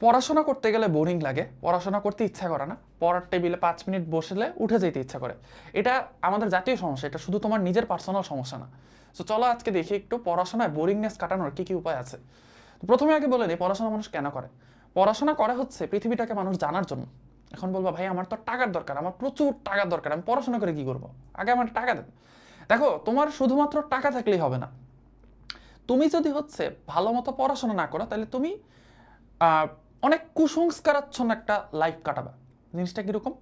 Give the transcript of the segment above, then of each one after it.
পড়াশোনা করতে গেলে বোরিং লাগে, পড়াশোনা করতে ইচ্ছা করে না, পড়ার টেবিলে পাঁচ মিনিট বসলে উঠে যেতে ইচ্ছা করে। এটা আমাদের জাতীয় সমস্যা, এটা শুধু তোমার নিজের পার্সোনাল সমস্যা না। তো চলো আজকে দেখি একটু পড়াশোনায় বোরিংনেস কাটানোর কী কী উপায় আছে। প্রথমে আগে বলে নিই পড়াশোনা মানুষ কেন করে? পড়াশোনা করা হচ্ছে পৃথিবীটাকে মানুষ জানার জন্য। এখন বলব, ভাই, আমার তো টাকার দরকার, আমার প্রচুর টাকার দরকার, আমি পড়াশোনা করে কি করব? আগে আমার টাকা দেন। দেখো, তোমার শুধুমাত্র টাকা থাকলেই হবে না। তুমি যদি হচ্ছে ভালো মতো পড়াশোনা না করো, তাহলে তুমি অনেক কুসংস্কারাচ্ছন্ন একটা লাইফ কাটাবা। জিনিসটা কীরকম?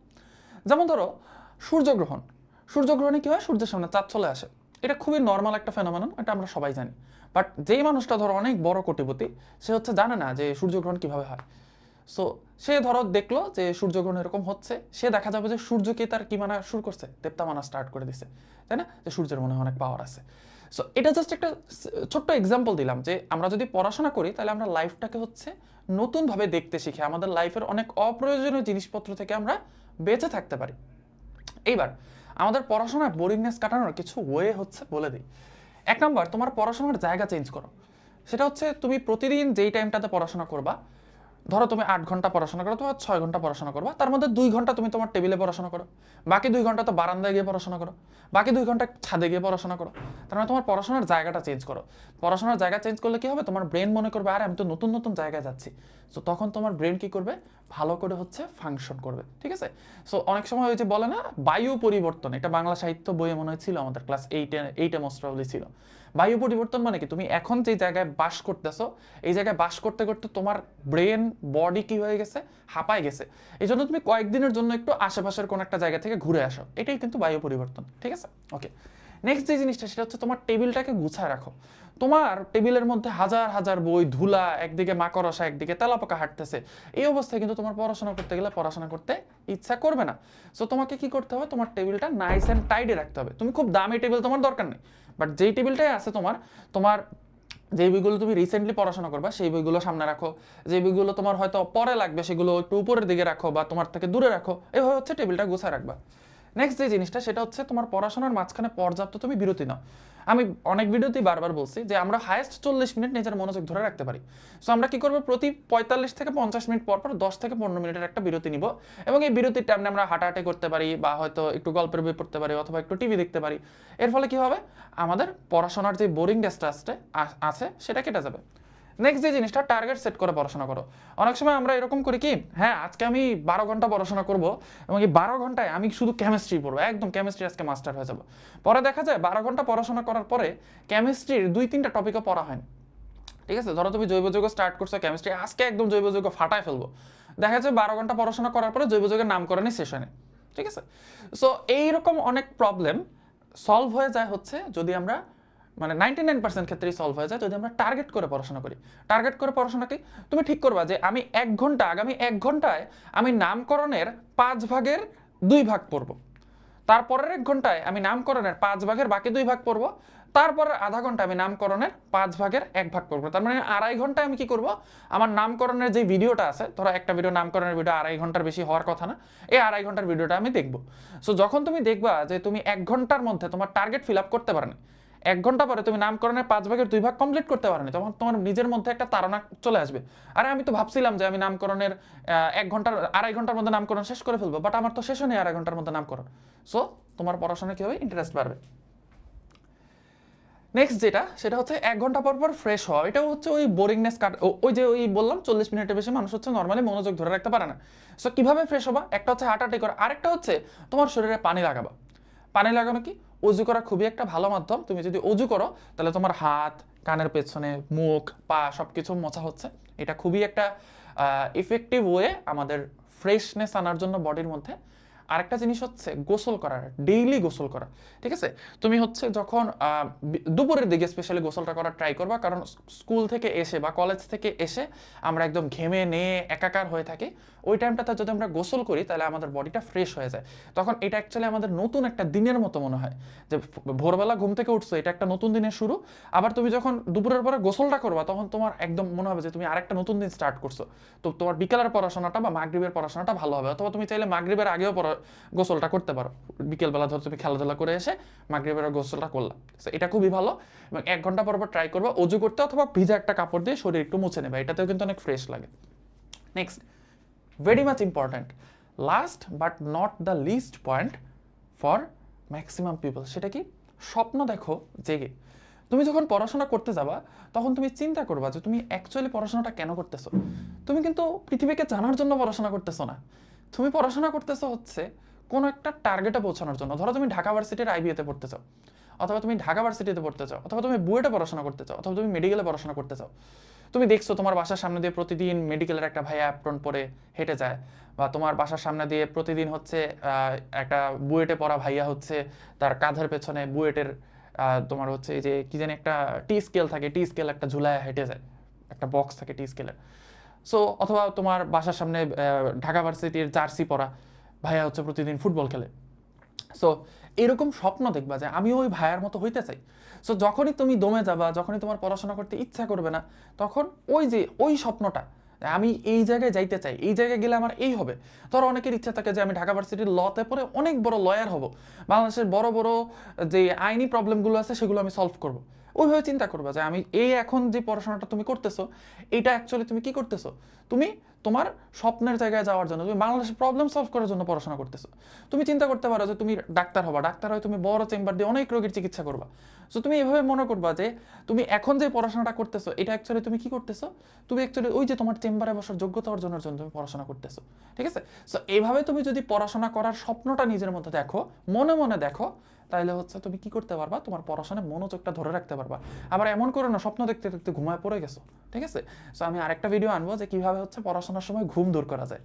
যেমন ধরো, সূর্যগ্রহণ। সূর্যগ্রহণে কী হয়? সূর্যের সামনে চাঁদ চলে আসে। এটা খুবই নর্মাল একটা ফেনোমেনন এটা আমরা সবাই জানি। বাট যেই মানুষটা ধরো অনেক বড় কোটিপতি, সে হচ্ছে জানে না যে সূর্যগ্রহণ কীভাবে হয়। সো সে ধরো দেখল যে সূর্যগ্রহণ এরকম হচ্ছে, সে দেখা যাবে যে সূর্যকে তার কি মানা শুরু করছে? দেবতা মানা স্টার্ট করে দিছে। তাই না? যে সূর্যের মনে হয় অনেক পাওয়ার আছে। সো এটা জাস্ট একটা ছোট্ট এক্সাম্পল দিলাম যে আমরা যদি পড়াশোনা করি, তাহলে আমরা লাইফটাকে হচ্ছে নতুনভাবে দেখতে শিখি। আমাদের লাইফের অনেক অপ্রয়োজনীয় জিনিসপত্র থেকে আমরা বেঁচে থাকতে পারি। এইবার, আমাদের পড়াশোনায় বোরিংনেস কাটানোর কিছু ওয়ে হচ্ছে বলে দিই। এক নম্বর তোমার পড়াশোনার জায়গা চেঞ্জ করো। সেটা হচ্ছে তুমি প্রতিদিন যেই টাইমটাতে পড়াশোনা করবা ধরো তুমি আট ঘণ্টা পড়াশোনা করো, তোমার ছয় ঘণ্টা পড়াশোনা করবা, তার মধ্যে দুই ঘণ্টা তুমি তোমার টেবিলে পড়াশোনা করো, বাকি দুই ঘণ্টা তো বারান্দায় গিয়ে পড়াশোনা করো, বাকি দুই ঘণ্টা ছাদে গিয়ে পড়াশোনা করো। তার মানে তোমার পড়াশোনার জায়গাটা চেঞ্জ করো। পড়াশোনার জায়গা চেঞ্জ করলে কি হবে? তোমার ব্রেন মনে করবে, আরে, আমি তো নতুন নতুন জায়গায় যাচ্ছি। সো তখন তোমার ব্রেন কি করবে? ভালো করে হচ্ছে ফাংশন করবে, ঠিক আছে? সো অনেক সময় ওই যে বলে না, বায়ু পরিবর্তন, এটা বাংলা সাহিত্য বইয়ে মনে হয়েছিল আমাদের ক্লাস এইটে এইটে মোস্ট ছিল। বায়ু পরিবর্তন মানে কি? তুমি এখন যে জায়গায় বাস করতেছো, এই জায়গায় বাস করতে করতে তোমার ব্রেন বডি কি হয়ে গেছে? হাঁপায় গেছে। এই জন্য তুমি কয়েকদিনের জন্য একটু আশেপাশের কোনো একটা জায়গা থেকে ঘুরে আসো। এটাই কিন্তু বায়ু পরিবর্তন, ঠিক আছে? ওকে নেক্সট যে জিনিসটা, সেটা হচ্ছে তোমার টেবিলটাকে গুছায় রাখো। তোমার টেবিলের মধ্যে হাজার হাজার বই, ধুলা, একদিকে মাকড়সা একদিকে তেলাপোকা হাঁটতেছে। এই অবস্থায় কিন্তু তোমার পড়াশোনা করতে গেলে পড়াশোনা করতে ইচ্ছা করবে না। সো তোমাকে কি করতে হবে? তোমার টেবিলটা নাইস অ্যান্ড টাইডে রাখতে হবে। তুমি খুব দামি টেবিল তোমার দরকার নেই। বাট যেই টেবিলটাই আছে তোমার তোমার যে বইগুলো তুমি রিসেন্টলি পড়াশোনা করবা, সেই বইগুলো সামনে রাখো। যে বইগুলো তোমার হয়তো পরে লাগবে, সেগুলো একটু উপরের দিকে রাখো বা তোমার থেকে দূরে রাখো। এভাবে হচ্ছে টেবিলটা গুছায় রাখবা। নেক্সট যে জিনিসটা, সেটা হচ্ছে তোমার পড়াশোনার মাঝখানে পর্যাপ্ত তুমি বিরতি নাও। আমি অনেক ভিডিওতেই বারবার বলছি যে আমরা হায়েস্ট চল্লিশ মিনিট নিজের মনোযোগ ধরে রাখতে পারি। সো আমরা কি করব? প্রতি পঁয়তাল্লিশ থেকে পঞ্চাশ মিনিট পর পর দশ থেকে পনেরো মিনিটের একটা বিরতি নিব। এবং এই বিরতির টাইমে আমরা হাঁটাহাঁটি করতে পারি বা হয়তো একটু গল্পের বই পড়তে পারি অথবা একটু টিভি দেখতে পারি। এর ফলে কি হবে? আমাদের পড়াশোনার যে বোরিং ডেসটা আছে, সেটা কেটে যাবে। নেক্সট যে জিনিসটা টার্গেট সেট করে পড়াশোনা করো। অনেক সময় আমরা এরকম করি কি হ্যাঁ আজকে আমি বারো ঘণ্টা পড়াশোনা করব এবং এই বারো ঘন্টায় আমি শুধু কেমিস্ট্রি পড়ব, একদম কেমিস্ট্রি আজকে মাস্টার হয়ে যাব। পরে দেখা যায় বারো ঘণ্টা পড়াশোনা করার পরে কেমিস্ট্রির দুই, তিনটা টপিকও পড়া হয়নি ঠিক আছে? ধরো তুমি জৈব যৌগ স্টার্ট করছ কেমিস্ট্রি আজকে একদম জৈব যৌগ ফাটায় ফেলব। দেখা যাচ্ছে বারো ঘণ্টা পড়াশোনা করার পরে জৈব যৌগের নামকরণই শেষ হয়নি ঠিক আছে? সো এইরকম অনেক প্রবলেম সলভ হয়ে যায় হচ্ছে যদি আমরা মানে নাইনটি নাইন পার্সেন্ট ক্ষেত্রেই সলভ হয়ে যায় যদি আমরা টার্গেট করে পড়াশোনা করি। টার্গেট করে পড়াশোনা কি? তুমি ঠিক করবা যে আমি এক ঘণ্টা, আগামী এক ঘন্টায় আমি নামকরণের পাঁচ ভাগের দুই ভাগ পড়ব। তারপরের এক ঘন্টায় আমি নামকরণের পাঁচ ভাগের বাকি দুই ভাগ পড়ব। তারপরের আধা ঘণ্টা আমি নামকরণের পাঁচ ভাগের এক ভাগ পড়ব। তার মানে আড়াই ঘন্টায় আমি কি করব? আমার নামকরণের যে ভিডিওটা আছে, ধরো একটা ভিডিও নামকরণের ভিডিও আড়াই ঘণ্টার বেশি হওয়ার কথা না, এই আড়াই ঘণ্টার ভিডিওটা আমি দেখব। সো যখন তুমি দেখবা যে তুমি এক ঘণ্টার মধ্যে তোমার টার্গেট ফিল আপ করতে পারো এক ঘণ্টা পরে তুমি নামকরণের পাঁচ ভাগের দুই ভাগ কমপ্লিট করতে পারোনি, তখন তোমার নিজের মধ্যে একটা তাড়না চলে আসবে। আরে আমি তো ভাবছিলাম যে আমি নামকরণের এক ঘণ্টার, আড়াই ঘণ্টার মধ্যে নামকরণ শেষ করে ফেলব বাট আমার তো শেষ নেই আড়াই ঘণ্টার মধ্যে নামকরণ। সো তোমার পড়াশোনায় কি হবে? ইন্টারেস্ট বাড়বে। নেক্সট যেটা, সেটা হচ্ছে এক ঘণ্টা পর পর ফ্রেশ হওয়া। এটাও হচ্ছে ওই বোরিংনেস কাট ওই যে ওই বললাম, চল্লিশ মিনিটের বেশি মানুষ হচ্ছে নর্মালি মনোযোগ ধরে রাখতে পারে না। সো কীভাবে ফ্রেশ হবা? একটা হচ্ছে হাঁটাহাঁটি করা। আরেকটা হচ্ছে তোমার শরীরে পানি লাগাবা। পানি লাগানো কি? অজু করা খুবই একটা ভালো মাধ্যম। তুমি যদি অজু করো, তাহলে তোমার হাত, কানের পেছনে, মুখ, পা সব কিছু মোছা হচ্ছে। এটা খুবই একটা ইফেক্টিভ ওয়ে আমাদের ফ্রেশনেস আনার জন্য বডির মধ্যে। আরেকটা জিনিস হচ্ছে গোসল করা ডেইলি গোসল করা। ঠিক আছে? তুমি হচ্ছে যখন দুপুরের দিকে স্পেশালি গোসলটা করার ট্রাই করবা, কারণ স্কুল থেকে এসে বা কলেজ থেকে এসে আমরা একদম ঘেমে নিয়ে একাকার হয়ে থাকি, ওই টাইমটাতে যদি আমরা গোসল করি, তাহলে আমাদের বডিটা ফ্রেশ হয়ে যায়। তখন এটা অ্যাকচুয়ালি আমাদের নতুন একটা দিনের মতো মনে হয়, যে ভোরবেলা ঘুম থেকে উঠছো, এটা একটা নতুন দিনের শুরু। আবার তুমি যখন দুপুরের পরে গোসলটা করবা, তখন তোমার একদম মনে হবে যে তুমি আরেকটা নতুন দিন স্টার্ট করছ। তো তোমার বিকেলের পড়াশোনাটা বা মাগরিবের পড়াশোনাটা ভালো হবে, অথবা তুমি চাইলে মাগরিবের আগেও পড়া- গোসলটা করতে পারো। বিকেলবেলা ধরো তুমি খেলাধুলা করে এসে মাগরিবের গোসলটা করলা। So এটা খুবই ভালো এবং এক ঘণ্টা পর পর ট্রাই করবা অজু করতে অথবা ভিজা একটা কাপড় দিয়ে শরীর একটু মুছে নেবে। এটাতেও কিন্তু অনেক ফ্রেশ লাগে। Next very much important last but not the least point for maximum people সেটা কি? স্বপ্ন দেখো জেগে তুমি যখন পড়াশোনা করতে যাবা, তখন তুমি চিন্তা করবা যে তুমি অ্যাকচুয়ালি পড়াশোনাটা কেন করতেছো? তুমি কিন্তু পৃথিবীকে জানার জন্য পড়াশোনা করতেছো না। তুমি পড়াশোনা করতেছো হচ্ছে কোনো একটা টার্গেটে পৌঁছানোর জন্য। ধরো তুমি ঢাকা ভার্সিটির আইবিএতে পড়তে চাও অথবা তুমি ঢাকা ভার্সিটিতে পড়তে চাও অথবা তুমি বুয়েটে পড়াশোনা করতে চাও অথবা তুমি মেডিকেলে পড়াশোনা করতে চাও তুমি দেখছ তোমার বাসার সামনে দিয়ে প্রতিদিন মেডিকেলের একটা ভাইয়া অ্যাপ্রন পরে হেঁটে যায়, বা তোমার বাসার সামনে দিয়ে প্রতিদিন হচ্ছে একটা বুয়েটে পড়া ভাইয়া হচ্ছে তার কাঁধের পেছনে বুয়েটের তোমার হচ্ছে যে কি জানি একটা টি স্কেল থাকে টি স্কেল একটা ঝুলায় হেঁটে যায়, একটা বক্স থাকে টি স্কেলের সো অথবা তোমার বাসার সামনে ঢাকা ভার্সিটির জার্সি পরা ভাইয়া হচ্ছে প্রতিদিন ফুটবল খেলে। সো এরকম স্বপ্ন দেখবা যে আমিও ওই ভাইয়ার মতো হইতে চাই। সো যখনই তুমি দমে যাবা, যখনই তোমার পড়াশোনা করতে ইচ্ছা করবে না, তখন ওই যে, ওই স্বপ্নটা আমি এই জায়গায় যাইতে চাই, এই জায়গায় গেলে আমার এই হবে। ধরো অনেকের ইচ্ছা থাকে যে আমি ঢাকা ভার্সিটির লতে পড়ে অনেক বড় লয়ার হব। বাংলাদেশের বড় বড় যে আইনি প্রবলেমগুলো আছে, সেগুলো আমি সলভ করব। ওইভাবে চিন্তা করবা যে আমি এই এখন যে পড়াশোনাটা তুমি করতেছো, এটা অ্যাকচুয়ালি তুমি কি করতেছো? তুমি তোমার স্বপ্নের জায়গায় যাওয়ার জন্য, তুমি বাংলাদেশের প্রবলেম সলভ করার জন্য পড়াশোনা করতেছো। তুমি চিন্তা করতে পারো যে তুমি ডাক্তার হবা, ডাক্তার হয়ে তুমি বড় চেম্বার দিয়ে অনেক রোগীর চিকিৎসা করবা। সো তুমি এভাবে মনে করবা যে তুমি এখন যে পড়াশোনাটা করতেছো, এটা অ্যাকচুয়ালি তুমি কি করতেছো? তুমি অ্যাকচুয়ালি ওই যে তোমার চেম্বারে বসার যোগ্যতা অর্জনের জন্য তুমি পড়াশোনা করতেছো, ঠিক আছে? সো এইভাবে তুমি যদি পড়াশোনা করার স্বপ্নটা নিজের মধ্যে দেখো, মনে মনে দেখো তাহলে হচ্ছে তুমি কি করতে পারবা? তোমার পড়াশোনায় মনোযোগটা ধরে রাখতে পারবা। আবার এমন করে না, স্বপ্ন দেখতে দেখতে ঘুমায় পড়ে গেছো। ঠিক আছে? সো আমি আরেকটা ভিডিও আনব যে কীভাবে হচ্ছে পড়াশোনার সময় ঘুম দূর করা যায়।